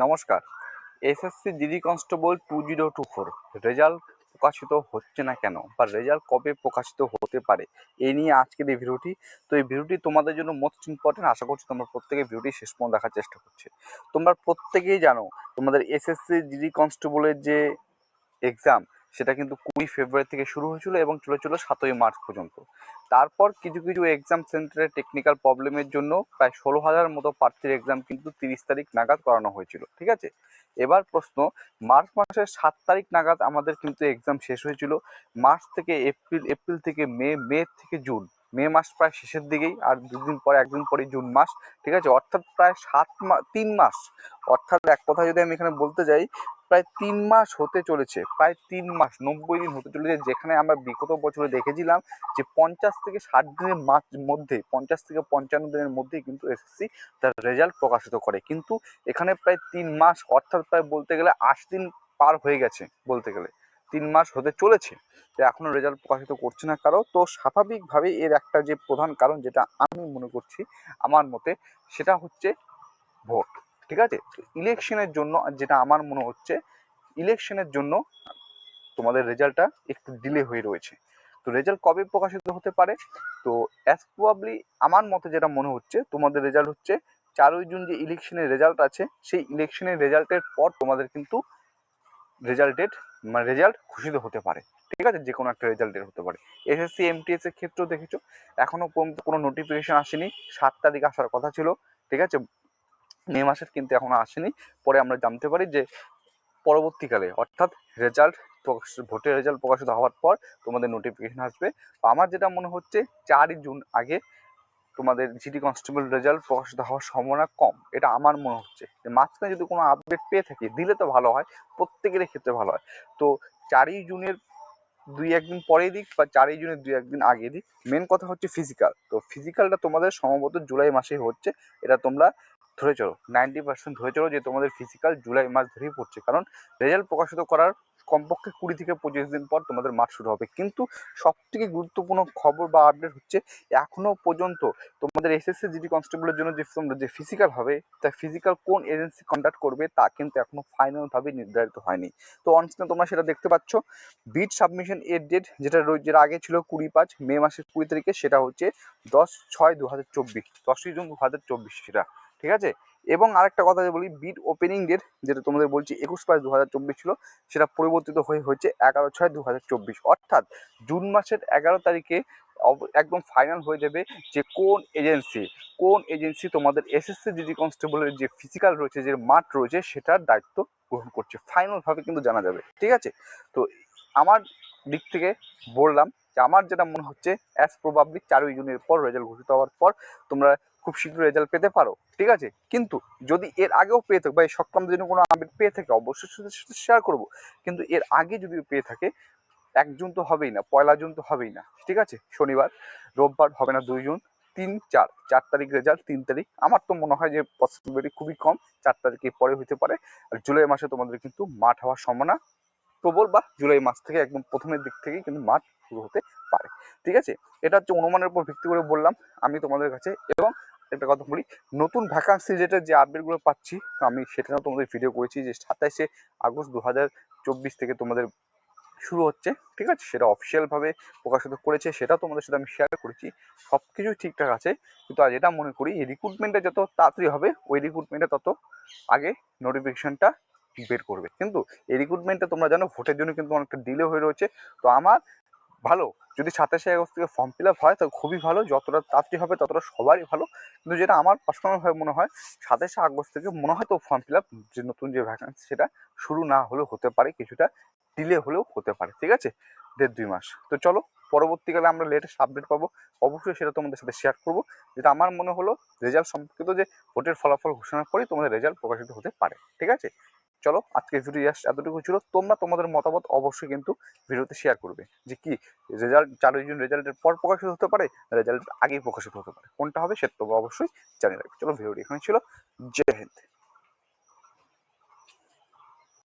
নমস্কার। SSC GD constable two zero two four, result প্রকাশিত হচ্ছে না কেন? বা রেজাল্ট কবে প্রকাশিত হতে পারে? এই নিয়ে আজকের এই ভিডিওটি। তো এই ভিডিওটি তোমাদের জন্য মোস্ট ইম্পর্টেন্ট আশা করছি তোমরা প্রত্যেকে ভিডিওটি শেষ পর্যন্ত দেখার চেষ্টা করছে। তোমরা প্রত্যেকেই জানো, তোমাদের এসএসসি জিডি কনস্টেবলের যে এক্সাম সেটা কিন্তু কুড়ি ফেব্রুয়ারি থেকে শুরু হয়েছিল এবং চলেছিল সাতই মার্চ পর্যন্ত। তারপর কিছু কিছু এক্সাম সেন্টারে টেকনিক্যাল প্রবলেমের জন্য প্রায় ষোলো হাজার মতো প্রার্থীর এক্সাম কিন্তু তিরিশ তারিখ নাগাদ করানো হয়েছিল, ঠিক আছে? এবার প্রশ্ন, মার্চ মাসের সাত তারিখ নাগাদ আমাদের কিন্তু এক্সাম শেষ হয়েছিল। মার্চ থেকে এপ্রিল এপ্রিল থেকে মে মে থেকে জুন। মে মাস প্রায় শেষের দিকেই আর দুদিন পরে, একদিন পরে জুন মাস, ঠিক আছে? অর্থাৎ প্রায় সাত মাস তিন মাস। অর্থাৎ এক কথা যদি আমি এখানে বলতে যাই প্রায় তিন মাস হতে চলেছে, প্রায় তিন মাস, নব্বই দিন হতে চলেছে, যেখানে আমরা বিগত বছরে দেখেছিলাম যে পঞ্চাশ থেকে ষাট দিনের মধ্যে, পঞ্চাশ থেকে পঞ্চান্ন দিনের মধ্যেই কিন্তু এসএসসি তার রেজাল্ট প্রকাশিত করে। কিন্তু এখানে প্রায় তিন মাস, অর্থাৎ প্রায় বলতে গেলে আট দিন পার হয়ে গেছে বলতে গেলে। তিন মাস হতে চলেছে, তো এখনও রেজাল্ট প্রকাশিত করছে না কারও। তো স্বাভাবিকভাবে এর একটা যে প্রধান কারণ যেটা আমি মনে করছি, আমার মতে, সেটা হচ্ছে ভোট। ঠিক আছে? ইলেকশনের জন্য যেটা আমার মনে হচ্ছে ইলেকশনের জন্য তোমাদের রেজাল্টটা একটু ডিলে হয়ে রয়েছে। তো রেজাল্ট কবে প্রকাশিত হতে পারে? তো অ্যাজ প্রবাবলি আমার মতে যেটা মনে হচ্ছে, তোমাদের রেজাল্ট হচ্ছে চারই জুন যে ইলেকশনের রেজাল্ট আছে, সেই ইলেকশনের রেজাল্টের পর তোমাদের কিন্তু রেজাল্টের মানে রেজাল্ট ঘোষিত হতে পারে। ঠিক আছে? যে কোনো একটা রেজাল্টের হতে পারে। এসএসসি এমটিএস এর ক্ষেত্রেও দেখেছ, এখনও পর্যন্ত কোনো নোটিফিকেশন আসেনি। সাত তারিখ আসার কথা ছিল। ঠিক আছে? মে মাসের কিন্তু এখনও আসেনি। পরে আমরা জানতে পারি যে পরবর্তীকালে, অর্থাৎ রেজাল্ট প্রকাশ ভোটের রেজাল্ট প্রকাশিত হওয়ার পর তোমাদের নোটিফিকেশন আসবে। আমার যেটা মনে হচ্ছে, চারই জুন আগে তোমাদের জিডি কনস্টেবল রেজাল্ট প্রকাশিত হওয়ার সম্ভাবনা কম। এটা আমার মনে হচ্ছে। মাঝখানে যদি কোনো আপডেট পেয়ে থাকি, দিলে তো ভালো হয়, প্রত্যেকেরই ক্ষেত্রে ভালো হয়। তো চারই জুনের দুই একদিন পরে দিক বা চারই জুনের দুই একদিন আগে দিক। মেন কথা হচ্ছে ফিজিক্যাল তো ফিজিক্যালটা তোমাদের সম্ভবত জুলাই মাসে হচ্ছে। এটা তোমরা ধরে চলো নাইনটি পার্সেন্ট ধরে চলো যে তোমাদের ফিজিক্যাল জুলাই মাস ধরেই পড়ছে। কারণ রেজাল্ট প্রকাশিত করার কমপক্ষে কুড়ি থেকে পঁচিশ দিন পর তোমাদের মাঠ শুরু হবে। কিন্তু সব থেকে গুরুত্বপূর্ণ খবর বা আপডেট হচ্ছে, এখনও পর্যন্ত তোমাদের এসএসসি জিডি কনস্টেবলের জন্য যে তোমরা যে ফিজিক্যাল হবে, তা ফিজিক্যাল কোন এজেন্সি কন্ডাক্ট করবে, তা কিন্তু এখনও ফাইনালভাবে নির্ধারিত হয়নি। তো অনস্ক্রিনে তোমরা সেটা দেখতে পাচ্ছ। বিট সাবমিশন এর ডেট যেটা যেটা আগে ছিল কুড়ি পাঁচ, মে মাসের কুড়ি তারিখে, সেটা হচ্ছে দশ ছয় দু হাজার চব্বিশ দশই জুন দু হাজার চব্বিশ সেটা। ঠিক আছে? এবং আরেকটা কথা বলি বিট ওপেনিং ডেট যেটা তোমাদের বলছি একুশ পাঁচ দু হাজার চব্বিশ ছিল, সেটা পরিবর্তিত হয়ে হয়েছে এগারো ছয় দু হাজার চব্বিশ। অর্থাৎ জুন মাসের এগারো তারিখে একদম ফাইনাল হয়ে যাবে যে কোন এজেন্সি কোন এজেন্সি তোমাদের এসএসসি জিডি কনস্টেবলের যে ফিজিক্যাল রয়েছে, যে মাঠ রয়েছে, সেটার দায়িত্ব গ্রহণ করছে। ফাইনালভাবে কিন্তু জানা যাবে। ঠিক আছে? তো আমার দিক থেকে বললাম যে আমার যেটা মনে হচ্ছে অ্যাজ প্রবাবলি চারই জুনের পর রেজাল্ট ঘোষিত হওয়ার পর তোমরা খুব শীঘ্র রেজাল্ট পেতে পারো, ঠিক আছে? কিন্তু যদি এর আগেও পেয়ে থাকো, বা এই সংক্রান্ত জন্য কোনো আপডেট পেয়ে থাকে অবশ্যই সাথে শেয়ার করব। কিন্তু এর আগে যদি পেয়ে থাকে, এক জুন তো হবেই না, পয়লা জুন তো হবেই না, ঠিক আছে? শনিবার, রোববার হবে না দুই জুন, তিন চার চার তারিখ রেজাল্ট তিন তারিখ। আমার তো মনে হয় যে পসিবিলিটি খুবই কম, চার তারিখের পরে হতে পারে। আর জুলাই মাসে তোমাদের কিন্তু মাঠ হওয়ার সম্ভাবনা প্রবল বা জুলাই মাস থেকে একদম প্রথমের দিক থেকেই কিন্তু মাঠ শুরু হতে পারে। ঠিক আছে? এটা হচ্ছে অনুমানের উপর ভিত্তি করে বললাম আমি তোমাদের কাছে এবং একটা কথা বলি, নতুন ভ্যাকান্সি রিলেটেড যে আপডেটগুলো পাচ্ছি আমি সেটাও তোমাদের ভিডিও করেছি যে সাতাইশে আগস্ট দু হাজার চব্বিশ থেকে তোমাদের শুরু হচ্ছে। ঠিক আছে? সেটা অফিসিয়ালভাবে প্রকাশিত করেছে, সেটাও তোমাদের সাথে আমি শেয়ার করেছি। সব কিছুই ঠিকঠাক আছে, কিন্তু আজ এটা মনে করি, এই রিক্রুটমেন্টটা যত তাড়াতাড়ি হবে, ওই রিক্রুটমেন্টে তত আগে নোটিফিকেশনটা বের করবে। কিন্তু এই রিক্রুটমেন্টটা তোমরা জানো ভোটের জন্য কিন্তু অনেকটা ডিলে হয়ে রয়েছে। তো আমার ভালো, যদি সাতাশে আগস্ট থেকে ফর্ম ফিল আপ হয়, তো খুবই ভালো, যতটা তাড়াতাড়ি হবে ততটা সবারই ভালো। কিন্তু যেটা আমার পার্সোনালভাবে মনে হয়, সাতাশে আগস্ট থেকে মনে হয় তো ফর্ম ফিল আপ যে নতুন যে ভ্যাকান্সি সেটা শুরু না হলেও হতে পারে, কিছুটা ডিলে হলেও হতে পারে, ঠিক আছে? দেড় দুই মাস। তো চলো, পরবর্তীকালে আমরা লেটেস্ট আপডেট পাবো। অবশ্যই সেটা তোমাদের সাথে শেয়ার করব। যেটা আমার মনে হলো রেজাল্ট সম্পর্কিত যে ভোটের ফলাফল ঘোষণার পরেই তোমাদের রেজাল্ট প্রকাশিত হতে পারে, ঠিক আছে? চলো আজকে ভিডিও জাস্ট এতটুকু ছিল। তোমরা তোমাদের মতামত অবশ্যই কিন্তু ভিডিওতে শেয়ার করবে যে কি রেজাল্ট চারই জুন রেজাল্টের পর প্রকাশিত হতে পারে রেজাল্ট আগেই প্রকাশিত হতে পারে। কোনটা হবে সে তোমরা অবশ্যই জানিয়ে রাখবে। চলো ভিডিওটি এখানে ছিল। জয় হিন্দ।